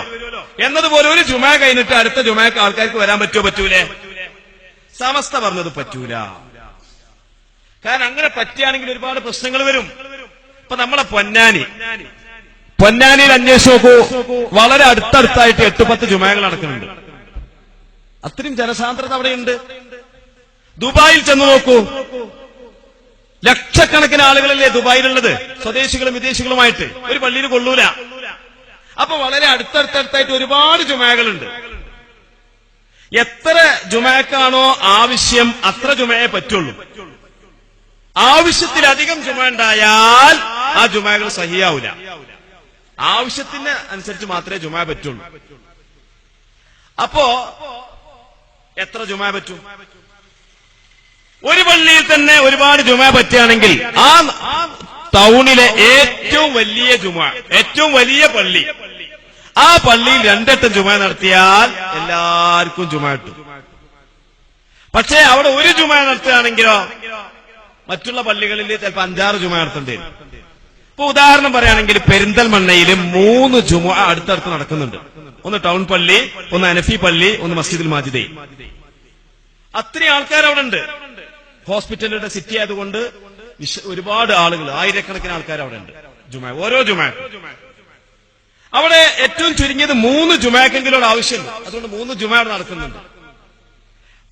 എന്നതുപോലെ ഒരു ജുമാ കഴിഞ്ഞിട്ട് അടുത്ത ജുമക്ക് ആൾക്കാർക്ക് വരാൻ പറ്റുമോ പറ്റൂലേ? സമസ്ത പറഞ്ഞത് പറ്റൂല. കാരണം അങ്ങനെ പറ്റുകയാണെങ്കിൽ ഒരുപാട് പ്രശ്നങ്ങൾ വരും. ഇപ്പൊ നമ്മളെ പൊന്നാനി. പൊന്നാനിയിൽ അന്വേഷിച്ച് നോക്കൂ. വളരെ അടുത്തടുത്തായിട്ട് എട്ട് പത്ത് ജുമായകൾ നടക്കുന്നുണ്ട്. അത്രയും ജനസാന്ദ്രത അവിടെയുണ്ട്. ദുബായിൽ ചെന്ന് നോക്കൂ. ലക്ഷക്കണക്കിന് ആളുകളല്ലേ ദുബായിലുള്ളത്? സ്വദേശികളും വിദേശികളുമായിട്ട്. ഒരു പള്ളിയിൽ കൊള്ളൂല. അപ്പൊ വളരെ അടുത്തടുത്തടുത്തായിട്ട് ഒരുപാട് ജുമകളുണ്ട്. എത്ര ജുമക്കാണോ ആവശ്യം അത്ര ജുമയെ പറ്റുള്ളൂ. ആവശ്യത്തിലധികം ജുമ ഉണ്ടായാൽ ആ ജുമകൾ സഹിയാവൂല. ആവശ്യത്തിന് അനുസരിച്ച് മാത്രമേ ജുമാ പറ്റുള്ളൂ. അപ്പോ എത്ര ജുമാ പറ്റും? ഒരു പള്ളിയിൽ തന്നെ ഒരുപാട് ജുമാ പറ്റുകയാണെങ്കിൽ ആ ടൗണിലെ ഏറ്റവും വലിയ ജുമാ ഏറ്റവും വലിയ പള്ളി ആ പള്ളിയിൽ രണ്ടെട്ടം ജുമാ നടത്തിയാൽ എല്ലാവർക്കും ജുമാ കിട്ടും. പക്ഷേ അവിടെ ഒരു ജുമാ നടത്തുകയാണെങ്കിലോ മറ്റുള്ള പള്ളികളിൽ ചിലപ്പോൾ അഞ്ചാറ് ജുമാ നടത്തേണ്ടി വരും. ഇപ്പൊ ഉദാഹരണം പറയുകയാണെങ്കിൽ പെരിന്തൽമണ്ണയിൽ മൂന്ന് ജുമ അടുത്തടുത്ത് നടക്കുന്നുണ്ട്. ഒന്ന് ടൗൺ പള്ളി ഒന്ന് അനഫി പള്ളി ഒന്ന് മസ്ജിദുൽ മാജിദേ. അത്രയും ആൾക്കാർ അവിടെ ഉണ്ട് ഹോസ്പിറ്റലുടെ സിറ്റി ആയതുകൊണ്ട് ഒരുപാട് ആളുകൾ ആയിരക്കണക്കിന് ആൾക്കാർ അവിടെ ഉണ്ട് ജുമ ഓരോ ജുമ അവിടെ ഏറ്റവും ചുരുങ്ങിയത് മൂന്ന് ജുമാക്കെങ്കിലും ആവശ്യമുണ്ട്. അതുകൊണ്ട് മൂന്ന് ജുമ നടക്കുന്നുണ്ട്.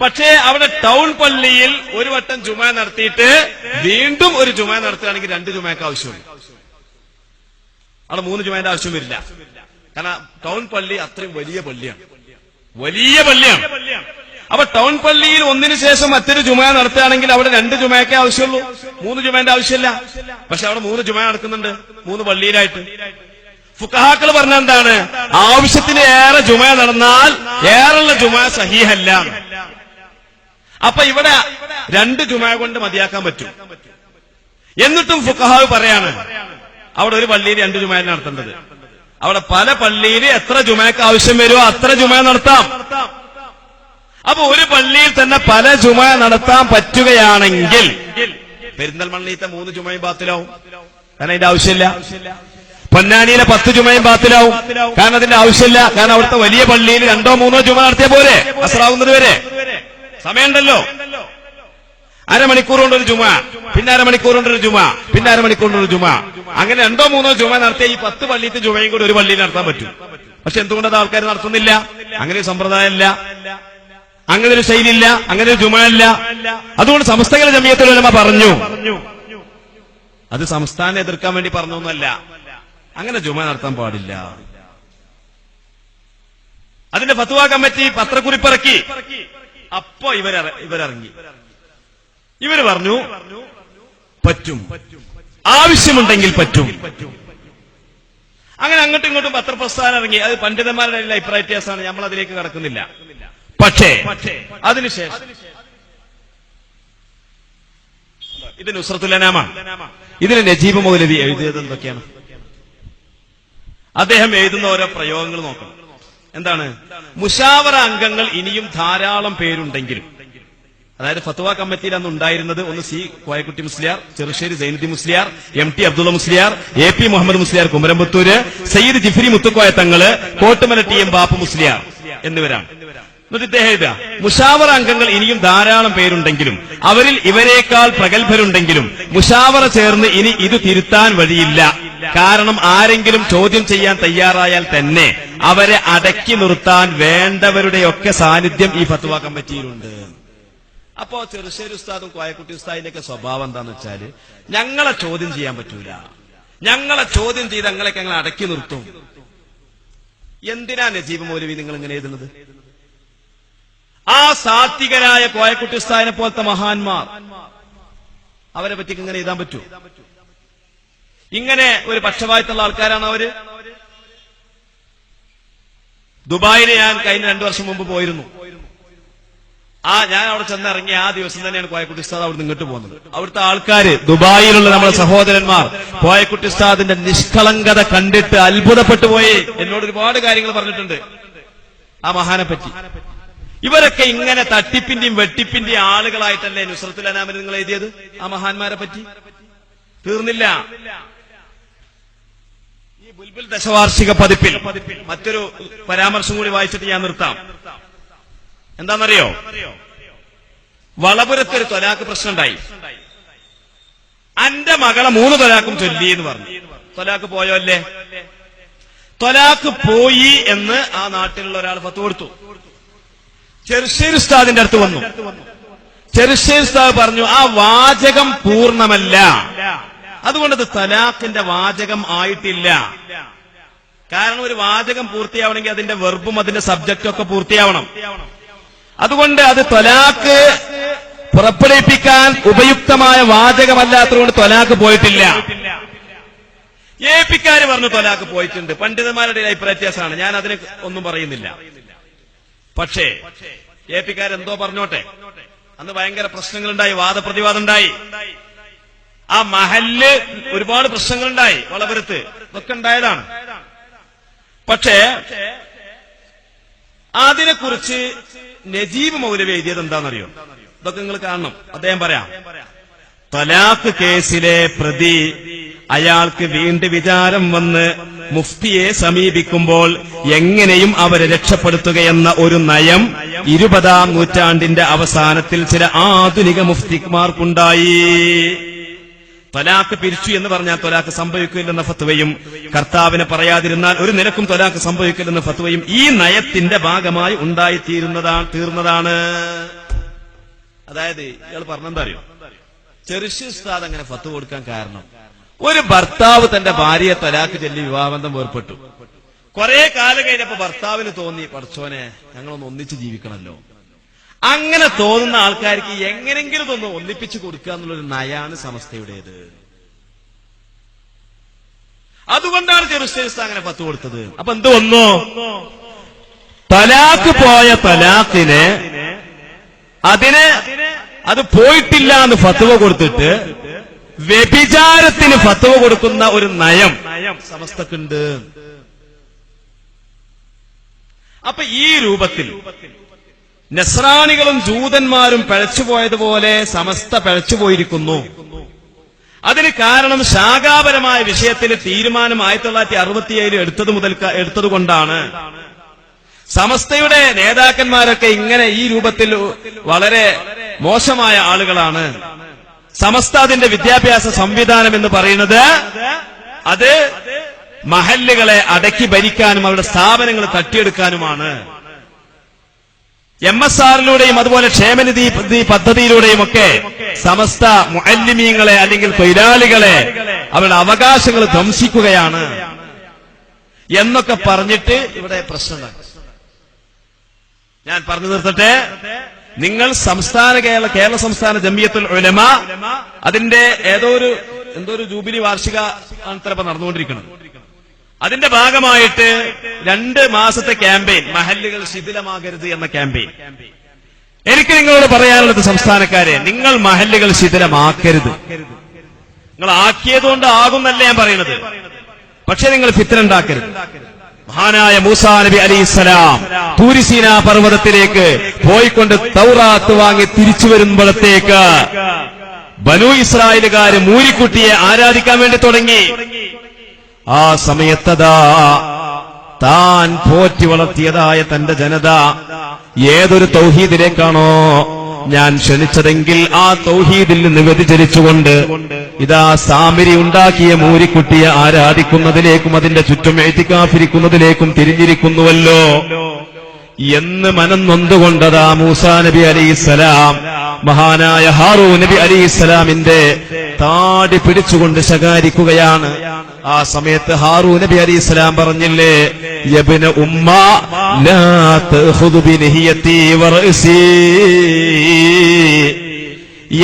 പക്ഷേ അവിടെ ടൗൺ പള്ളിയിൽ ഒരു വട്ടം ജുമ നടത്തിയിട്ട് വീണ്ടും ഒരു ജുമ നടത്തുകയാണെങ്കിൽ രണ്ട് ജുമയ്ക്ക് ആവശ്യമുണ്ട്. അവിടെ മൂന്ന് ജുമാന്റെ ആവശ്യം വരില്ല. കാരണം ടൗൺ പള്ളി അത്രയും വലിയ പള്ളിയാണ്. വലിയ പള്ളിയാണ്. അപ്പൊ ടൗൺ പള്ളിയിൽ ഒന്നിനു ശേഷം മറ്റൊരു ജുമ നടത്തുകയാണെങ്കിൽ അവിടെ രണ്ട് ജുമയൊക്കെ ആവശ്യമുള്ളൂ. മൂന്ന് ജുമേന്റെ ആവശ്യമില്ല. പക്ഷെ അവിടെ മൂന്ന് ജുമ നടക്കുന്നുണ്ട്. മൂന്ന് പള്ളിയിലായിട്ട്. ഫുക്കഹാക്കൾ പറഞ്ഞ എന്താണ്? ആവശ്യത്തിന് ഏറെ ജുമ നടന്നാൽ ഏറെയുള്ള ജുമ സഹീഹല്ല. അപ്പൊ ഇവിടെ രണ്ട് ജുമ കൊണ്ട് മതിയാക്കാൻ പറ്റും. എന്നിട്ടും ഫുക്കഹാവ് പറയാണ്. അവിടെ ഒരു പള്ളിയിൽ രണ്ട് ജുമ നടത്തേണ്ടത്. അവിടെ പല പള്ളിയിൽ എത്ര ജുമയ്ക്ക് ആവശ്യം വരുമോ അത്ര ജുമ നടത്താം. അപ്പൊ ഒരു പള്ളിയിൽ തന്നെ പല ജുമ നടത്താൻ പറ്റുകയാണെങ്കിൽ പെരിന്തൽമണ്ണീത്തെ മൂന്ന് ജുമയും ബാത്തിലാവും. കാരണം അതിന്റെ ആവശ്യമില്ല. പൊന്നാനിയിലെ പത്ത് ജുമയും ബാത്തിലാവും. കാരണം അതിന്റെ ആവശ്യമില്ല. കാരണം അവിടുത്തെ വലിയ പള്ളിയിൽ രണ്ടോ മൂന്നോ ജുമ നടത്തിയ പോലെ അസറാവുന്നത് വരെ. സമയമുണ്ടല്ലോ. അരമണിക്കൂർ കൊണ്ടൊരു ജുമ. പിന്നെ അരമണിക്കൂർ കൊണ്ടൊരു ജുമ. പിന്നെ അരമണിക്കൂർ കൊണ്ടൊരു ജുമ. അങ്ങനെ രണ്ടോ മൂന്നോ ജുമ നടത്തിയ ഈ പത്ത് പള്ളിയിൽ ജുമയും കൂടി ഒരു പള്ളിയിൽ നടത്താൻ പറ്റും. പക്ഷെ എന്തുകൊണ്ടത് ആൾക്കാർ നടത്തുന്നില്ല? അങ്ങനെ ഒരു സമ്പ്രദായമില്ല. അങ്ങനെ ഒരു ശൈലിയില്ല. അങ്ങനെ ഒരു ജുമയില്ല അതുകൊണ്ട് സമസ്തകള ജമിയത്തുലമ പറഞ്ഞു. അത് സംസ്ഥാനം എതിർക്കാൻ വേണ്ടി പറഞ്ഞു പറഞ്ഞൊന്നുമല്ല. അങ്ങനെ ജുമ നടത്താൻ പാടില്ല. അതിന്റെ ഫത്വ കമ്മിറ്റി പത്രക്കുറിപ്പിറക്കി അപ്പോ ഇവരറ ഇവരിറങ്ങി. ഇവർ പറഞ്ഞു പറ്റും. ആവശ്യമുണ്ടെങ്കിൽ പറ്റും. അങ്ങനെ അങ്ങോട്ടും ഇങ്ങോട്ടും പത്രപ്രസ്ഥാനം ഇറങ്ങി. അത് പണ്ഡിതന്മാരുടെ അഭിപ്രായ വ്യത്യാസമാണ്. നമ്മൾ അതിലേക്ക് കടക്കുന്നില്ല. പക്ഷേ അതിനുശേഷം ഇത് നുസ്രത്തുലനാമാണ് ഇതിന് നജീബ് മൗലവി എഴുതിയത് എന്തൊക്കെയാണ്? അദ്ദേഹം എഴുതുന്ന ഓരോ പ്രയോഗങ്ങൾ നോക്കണം. എന്താണ്? മുഷാവറ അംഗങ്ങൾ ഇനിയും ധാരാളം പേരുണ്ടെങ്കിലും അതായത് ഫത്വ കമ്മിറ്റിയിൽ അന്ന് ഉണ്ടായിരുന്നത് ഒന്ന് C Koyakutty Musliyar Cherussery Sainuddin Musliyar M T Abdullah Musliyar A P Muhammad Musliyar Kumarampathur Sayyid Jifri Muthukoya Thangal Kottumala T M Bappu Musliyar എന്നിവരാണ്. എന്നിട്ട് ഇദ്ദേഹം മുഷാവറ അംഗങ്ങൾ ഇനിയും ധാരാളം പേരുണ്ടെങ്കിലും അവരിൽ ഇവരെക്കാൾ പ്രഗത്ഭരുണ്ടെങ്കിലും മുഷാവറ ചേർന്ന് ഇനി ഇത് തിരുത്താൻ വഴിയില്ല. കാരണം ആരെങ്കിലും ചോദ്യം ചെയ്യാൻ തയ്യാറായാൽ തന്നെ അവരെ അടക്കി നിർത്താൻ വേണ്ടവരുടെയൊക്കെ സാന്നിധ്യം ഈ ഫത്വ കമ്മിറ്റിയിലുണ്ട്. അപ്പോ ചെറുശ്ശേരി ഉസ്താദും കോയക്കുട്ടി ഉസ്താദിന്റെ ഒക്കെ സ്വഭാവം എന്താന്ന് വെച്ചാൽ ഞങ്ങളെ ചോദ്യം ചെയ്യാൻ പറ്റൂല. ഞങ്ങളെ ചോദ്യം ചെയ്ത് ഞങ്ങളെയൊക്കെ ഞങ്ങൾ അടക്കി നിർത്തും. എന്തിനാ നജീബ് മൗലവി നിങ്ങൾ ഇങ്ങനെ എഴുതുന്നത്? ആ സാത്വികരായ കോയക്കുട്ടി ഉസ്താദിനെ പോലത്തെ മഹാന്മാർ അവരെ പറ്റി ഇങ്ങനെ എഴുതാൻ പറ്റൂ. ഇങ്ങനെ ഒരു പക്ഷപാതത്തുള്ള ആൾക്കാരാണ് അവർ. ദുബായിൽ ഞാൻ കഴിഞ്ഞ രണ്ടു വർഷം മുമ്പ് പോയിരുന്നു. ആ ഞാൻ അവിടെ ചെന്നിറങ്ങിയ ആ ദിവസം തന്നെയാണ് കോയക്കുട്ടി ഉസ്താദ് അവിടെ ഇങ്ങോട്ട് പോകുന്നത്. അവിടുത്തെ ആൾക്കാര് ദുബായിലുള്ള നമ്മുടെ സഹോദരന്മാർ കോയക്കുട്ടി ഉസ്താദിന്റെ നിഷ്കളങ്കത കണ്ടിട്ട് അത്ഭുതപ്പെട്ടു പോയി. എന്നോട് ഒരുപാട് കാര്യങ്ങൾ പറഞ്ഞിട്ടുണ്ട്. ആ മഹാനെ പറ്റി. ഇവരൊക്കെ ഇങ്ങനെ തട്ടിപ്പിന്റെയും വെട്ടിപ്പിന്റെയും ആളുകളായിട്ടല്ലേ നുസ്രത്തുൽ അനാമിന് നിങ്ങൾ എഴുതിയത്? ആ മഹാന്മാരെ പറ്റി. തീർന്നില്ല. ഈ ബുൽബുൽ ദശവാർഷിക പതിപ്പിൽ മറ്റൊരു പരാമർശം കൂടി വായിച്ചിട്ട് ഞാൻ നിർത്താം. എന്താണെന്നറിയോ? വളപുരത്ത് ഒരു തൊലാക്ക് പ്രശ്നം ഉണ്ടായി അന്റെ മകളെ മൂന്ന് തൊലാക്കും ചൊല്ലി എന്ന് പറഞ്ഞു. തൊലാക്ക് പോയോ അല്ലേ? തൊലാക്ക് പോയി എന്ന് ആ നാട്ടിലുള്ള ഒരാൾ പത്ത് കൊടുത്തു. ചെറുശ്ശേരി ഉസ്താദിന്റെ അടുത്ത് വന്നു. ചെറുശ്ശേരി ഉസ്താദ് പറഞ്ഞു ആ വാചകം പൂർണമല്ല. അതുകൊണ്ട് അത് തലാഖിന്റെ വാചകം ആയിട്ടില്ല. കാരണം ഒരു വാചകം പൂർത്തിയാവണമെങ്കിൽ അതിന്റെ വെർബും അതിന്റെ സബ്ജക്റ്റും ഒക്കെ പൂർത്തിയാവണം. അതുകൊണ്ട് അത് തൊലാക്ക് പുറപ്പെടുവിപ്പിക്കാൻ ഉപയുക്തമായ വാചകമല്ലാത്തതുകൊണ്ട് തൊലാക്ക് പോയിട്ടില്ല. എ പറഞ്ഞു തൊലാക്ക് പോയിട്ടുണ്ട്. പണ്ഡിതന്മാരുടെ അഭിപ്രായ വ്യത്യാസമാണ്. ഞാൻ അതിന് ഒന്നും പറയുന്നില്ല. പക്ഷേ എ പിക്കാരെന്തോ പറഞ്ഞോട്ടെ. അന്ന് ഭയങ്കര പ്രശ്നങ്ങളുണ്ടായി വാദപ്രതിവാദം ഉണ്ടായി ആ മഹല്ല് ഒരുപാട് പ്രശ്നങ്ങളുണ്ടായി വളപുരത്ത്. ഇതൊക്കെ ഉണ്ടായതാണ്. പക്ഷേ അതിനെക്കുറിച്ച് നജീബ് മൗലവി എഴുതിയത് എന്താണെന്നറിയോ? ഇതൊക്കെ നിങ്ങൾ കാണണം. അദ്ദേഹം പറയാം തലാഖ് കേസിലെ പ്രതി അയാൾക്ക് വീണ്ടും വിചാരം വന്ന് മുഫ്തിയെ സമീപിക്കുമ്പോൾ എങ്ങനെയും അവരെ രക്ഷപ്പെടുത്തുകയെന്ന ഒരു നയം ഇരുപതാം നൂറ്റാണ്ടിന്റെ അവസാനത്തിൽ ചില ആധുനിക മുഫ്തിമാർക്കുണ്ടായി. തൊലാക്ക് പിരിച്ചു എന്ന് പറഞ്ഞാൽ തൊലാക്ക് സംഭവിക്കില്ലെന്ന ഫത്വയും കർത്താവിനെ പറയാതിരുന്നാൽ ഒരു നിരക്കും തൊലാക്ക് സംഭവിക്കില്ലെന്ന ഫത്വയും ഈ നയത്തിന്റെ ഭാഗമായി ഉണ്ടായിത്തീരുന്നതാണ് തീർന്നതാണ്. അതായത് ഇയാൾ പറഞ്ഞെന്താ അറിയോ? ചെറുശി ഉസ്താദ് അങ്ങനെ ഫത്ത് കൊടുക്കാൻ കാരണം ഒരു ഭർത്താവ് തന്റെ ഭാര്യയെ തലാക്ക് ചൊല്ലി വിവാഹബന്ധം വേർപ്പെട്ടു കുറെ കാലം കഴിഞ്ഞപ്പോ ഭർത്താവിന് തോന്നി പഠിച്ചോനെ ഞങ്ങളൊന്ന് ഒന്നിച്ച് ജീവിക്കണമല്ലോ അങ്ങനെ തോന്നുന്ന ആൾക്കാർക്ക് എങ്ങനെങ്കിലും ഇതൊന്ന് ഒന്നിപ്പിച്ചു കൊടുക്കുക എന്നുള്ളൊരു നയാണ് സമസ്തയുടേത്. അതുകൊണ്ടാണ് ജെറുസ്ലേസ് അങ്ങനെ പത്ത് കൊടുത്തത്. അപ്പൊ എന്ത് വന്നു? തലാക്ക് പോയ തലാക്കിന് അതിന് അത് പോയിട്ടില്ല എന്ന് ഫത്തുവ കൊടുത്തിട്ട് വ്യഭിചാരത്തിന് ഫത്തുവ കൊടുക്കുന്ന ഒരു നയം സമസ്തക്കുണ്ട്. അപ്പൊ ഈ രൂപത്തിൽ നസ്രാണികളും ജൂതന്മാരും പഴച്ചുപോയതുപോലെ സമസ്ത പഴച്ചുപോയിരിക്കുന്നു. അതിന് കാരണം ശാഖാപരമായ വിഷയത്തിന് തീരുമാനം ആയിരത്തി തൊള്ളായിരത്തി അറുപത്തിയേഴ് എടുത്തത് മുതൽ എടുത്തതുകൊണ്ടാണ്. സമസ്തയുടെ നേതാക്കന്മാരൊക്കെ ഇങ്ങനെ ഈ രൂപത്തിൽ വളരെ മോശമായ ആളുകളാണ്. സമസ്ത അതിന്റെ വിദ്യാഭ്യാസ സംവിധാനം എന്ന് പറയുന്നത് അത് മഹല്ലുകളെ അടക്കി ഭരിക്കാനും അവരുടെ സ്ഥാപനങ്ങൾ തട്ടിയെടുക്കാനുമാണ്. എം എസ് ആറിലൂടെയും അതുപോലെ ക്ഷേമനിധി നിധി പദ്ധതിയിലൂടെയും ഒക്കെ സമസ്ത മുഅല്ലിമീങ്ങളെ അല്ലെങ്കിൽ തൊഴിലാളികളെ അവരുടെ അവകാശങ്ങൾ ധ്വംസിക്കുകയാണ് എന്നൊക്കെ പറഞ്ഞിട്ട് ഇവിടെ പ്രശ്നങ്ങൾ ഞാൻ പറഞ്ഞു നിർത്തട്ടെ നിങ്ങൾ സംസ്ഥാന കേരള കേരള സംസ്ഥാന ജമിയത്തുൽ ഉലമ അതിന്റെ ഏതോ ഒരു എന്തോ ഒരു ജൂബിലി വാർഷിക അനന്തരം നടന്നുകൊണ്ടിരിക്കണം അതിന്റെ ഭാഗമായിട്ട് രണ്ട് മാസത്തെ ക്യാമ്പയിൻ മഹല്ലുകൾ ശിഥിലമാകരുത് എന്ന ക്യാമ്പയിൻ. എനിക്ക് നിങ്ങളോട് പറയാനുള്ളത് സംസ്ഥാനക്കാരെ നിങ്ങൾ മഹല്ലുകൾ ശിഥിലമാക്കരുത്. നിങ്ങൾ ആക്കിയതുകൊണ്ട് ആകുന്നല്ല ഞാൻ പറയുന്നത്. പക്ഷെ നിങ്ങൾ ഫിത്തനുണ്ടാക്കരുത് മഹാനായ മൂസാ നബി അലി അലിസ്സലാം തൂരിസീന പർവതത്തിലേക്ക് പോയിക്കൊണ്ട് തൗറാത്ത് വാങ്ങി തിരിച്ചു വരുമ്പോഴത്തേക്ക് ബനു ഇസ്രായേലുകാര് മൂരിക്കുട്ടിയെ ആരാധിക്കാൻ വേണ്ടി തുടങ്ങി. ആ സമയത്തതാ താൻ പോറ്റി വളർത്തിയതായ തന്റെ ജനത ഏതൊരു തൗഹീദിലേക്കാണോ ഞാൻ ക്ഷണിച്ചതെങ്കിൽ ആ തൗഹീദിൽ നിന്ന് വ്യതിചരിച്ചുകൊണ്ട് ഇതാ സാമിരി ഉണ്ടാക്കിയ മൂരിക്കുട്ടിയെ ആരാധിക്കുന്നതിലേക്കും അതിന്റെ ചുറ്റും എഴുത്തിക്കാഫിരിക്കുന്നതിലേക്കും തിരിഞ്ഞിരിക്കുന്നുവല്ലോ എന്ന് മനം നൊന്തുകൊണ്ടതാ മൂസാ നബി അലൈഹിസ്സലാം മഹാനായ ഹാറൂ നബി അലി ഇസ്ലാമിന്റെ താടി പിടിച്ചുകൊണ്ട് ശകാരിക്കുകയാണ്. ആ സമയത്ത് ഹാറൂ നബി അലി ഇസ്ലാം പറഞ്ഞില്ലേ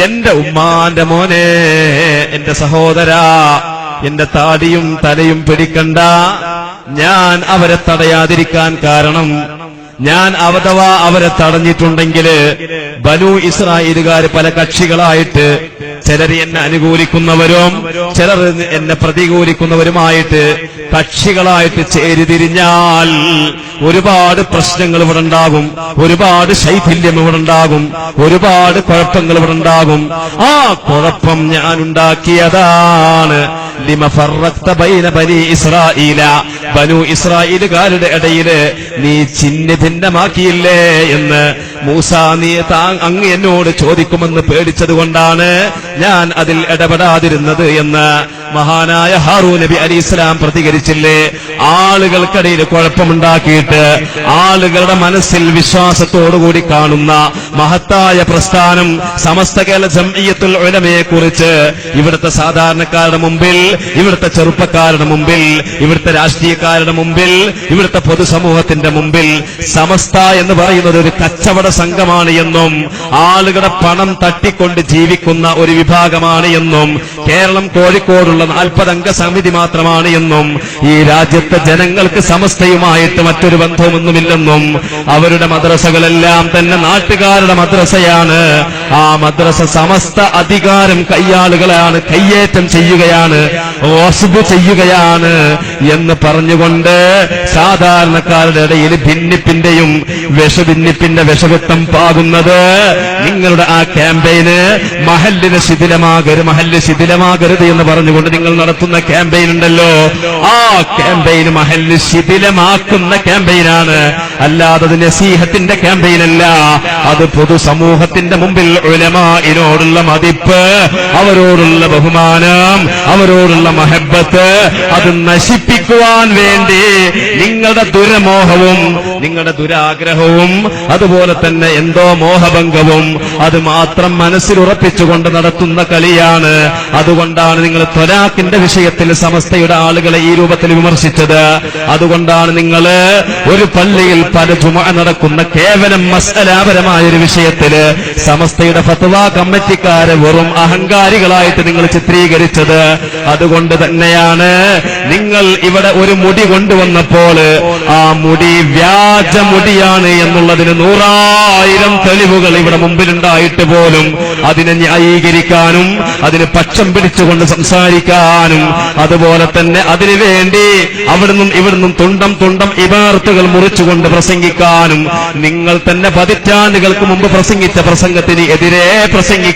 എന്റെ ഉമ്മാന്റെ മോനെ എന്റെ സഹോദരാ എന്റെ താടിയും തലയും പിടിക്കണ്ട. ഞാൻ അവരെ തടയാതിരിക്കാൻ കാരണം ഞാൻ അവതവ അവരെ തടഞ്ഞിട്ടുണ്ടെങ്കിൽ ബനു ഇസ്രായേലുകാർ പല കക്ഷികളായിട്ട് ചിലർ എന്നെ അനുകൂലിക്കുന്നവരും ചിലർ എന്നെ പ്രതികൂലിക്കുന്നവരുമായിട്ട് കക്ഷികളായിട്ട് ചേരിതിരിഞ്ഞാൽ ഒരുപാട് പ്രശ്നങ്ങൾ ഇവിടെ ഉണ്ടാകും. ഒരുപാട് ശൈഥില്യം ഇവിടെ ഉണ്ടാകും. ഒരുപാട് കുഴപ്പങ്ങൾ ഇവിടെ ഉണ്ടാകും. ആ കുഴപ്പം ഞാൻ ഉണ്ടാക്കിയതാണ്. ലിമ ഫറക്ത ബൈന ബനി ഇസ്രായേല ബനു ഇസ്രായേലുകാരുടെ ഇടയിൽ നീ ചിഹ്ന ഭിന്നമാക്കിയില്ലേ എന്ന് മൂസ നീ താ അങ്ങ് എന്നോട് ചോദിക്കുമെന്ന് പേടിച്ചതുകൊണ്ടാണ് ഞാൻ അതിൽ ഇടപെടാതിരുന്നത് എന്ന്. മഹാനായ ഹാറൂ നബി അലി ഇസ്ലാം പ്രതികരിച്ചില്ലേ? ആളുകൾക്കിടയിൽ കുഴപ്പമുണ്ടാക്കിയിട്ട് ആളുകളുടെ മനസ്സിൽ വിശ്വാസത്തോടുകൂടി കാണുന്ന മഹത്തായ പ്രസ്ഥാനം സമസ്ത കേരള ജംഇയ്യത്തുൽ ഉലമയെ കുറിച്ച് ഇവിടുത്തെ സാധാരണക്കാരുടെ മുമ്പിൽ ഇവിടുത്തെ ചെറുപ്പക്കാരുടെ മുമ്പിൽ ഇവിടുത്തെ രാഷ്ട്രീയക്കാരുടെ മുമ്പിൽ ഇവിടുത്തെ പൊതുസമൂഹത്തിന്റെ മുമ്പിൽ സമസ്ത എന്ന് പറയുന്നത് ഒരു കച്ചവട സംഘമാണ് എന്നും ആളുകളുടെ പണം തട്ടിക്കൊണ്ട് ജീവിക്കുന്ന ഒരു വിഭാഗമാണ് എന്നും കേരളം കോഴിക്കോടുള്ള നാൽപ്പതംഗ സമിതി മാത്രമാണ് എന്നും ഈ രാജ്യത്തെ ജനങ്ങൾക്ക് സമസ്തയുമായിട്ട് മറ്റൊരു ബന്ധമൊന്നുമില്ലെന്നും അവരുടെ മദ്രസകളെല്ലാം തന്നെ നാട്ടുകാരുടെ മദ്രസയാണ്. ആ മദ്രസ സമസ്ത അധികാരം കയ്യാളുകളാണ് കയ്യേറ്റം ചെയ്യുകയാണ് ചെയ്യുകയാണ് എന്ന് പറഞ്ഞുകൊണ്ട് സാധാരണക്കാരുടെ ഇടയിൽ ഭിന്നിപ്പിന്റെയും വിഷഭിന്നിപ്പിന്റെ വിഷവിത്തം പാകുന്നത്. നിങ്ങളുടെ ആ ക്യാമ്പയിന് മഹല്ലിന് ശിഥിലമാകരുത് മഹല്ല് ശിഥിലമാകരുത് എന്ന് പറഞ്ഞുകൊണ്ട് നിങ്ങൾ നടത്തുന്ന ക്യാമ്പയിൻ ഉണ്ടല്ലോ. ആ ക്യാമ്പയിൻ മഹല്ല് ശിഥിലമാക്കുന്ന ക്യാമ്പയിനാണ്. അല്ലാതെ അത് നസീഹത്തിന്റെ ക്യാമ്പയിനല്ല. അത് പൊതുസമൂഹത്തിന്റെ മുമ്പിൽ ഉലമാനോടുള്ള മതിപ്പ് അവരോടുള്ള ബഹുമാനം അവരോടുള്ള മഹബത്ത് അത് നശിപ്പിക്കുവാൻ വേണ്ടി നിങ്ങളുടെ ദുരമോഹവും നിങ്ങളുടെ ദുരാഗ്രഹവും അതുപോലെ തന്നെ എന്തോ മോഹഭംഗവും അത് മാത്രം മനസ്സിൽ ഉറപ്പിച്ചുകൊണ്ട് നടത്തുന്ന കളിയാണ്. അതുകൊണ്ടാണ് നിങ്ങൾ ത്വരാക്കിന്റെ വിഷയത്തിൽ സമസ്തയുടെ ആളുകളെ ഈ രൂപത്തിൽ വിമർശിച്ചത്. അതുകൊണ്ടാണ് നിങ്ങൾ ഒരു പള്ളിയിൽ പല ജുമ നടക്കുന്ന കേവലം മസലാപരമായ ഒരു വിഷയത്തിൽ സമസ്തയുടെ ഫത്വ കമ്മിറ്റിക്കാരെ വെറും അഹങ്കാരികളായിട്ട് നിങ്ങൾ ചിത്രീകരിച്ചത്. അതുകൊണ്ട് തന്നെയാണ് നിങ്ങൾ ഇവിടെ ഒരു മുടി കൊണ്ടുവന്നപ്പോൾ ആ മുടി വ്യാജ മുടിയാണ് എന്നുള്ളതിന് നൂറായിരം തെളിവുകൾ ഇവിടെ മുമ്പിലുണ്ടായിട്ട് പോലും അതിനെ ന്യായീകരിക്കാനും അതിന് പക്ഷം പിടിച്ചുകൊണ്ട് സംസാരിക്കാനും അതുപോലെ തന്നെ അതിനു വേണ്ടി അവിടുന്നും ഇവിടുന്നും തുണ്ടം തുണ്ടം ഇബാർത്തുകൾ മുറിച്ചുകൊണ്ട് പ്രസംഗിക്കാനും നിങ്ങൾ തന്നെ പതിറ്റാണ്ടുകൾക്ക് മുമ്പ് പ്രസംഗിച്ച പ്രസംഗത്തിന് എതിരെ പ്രസംഗി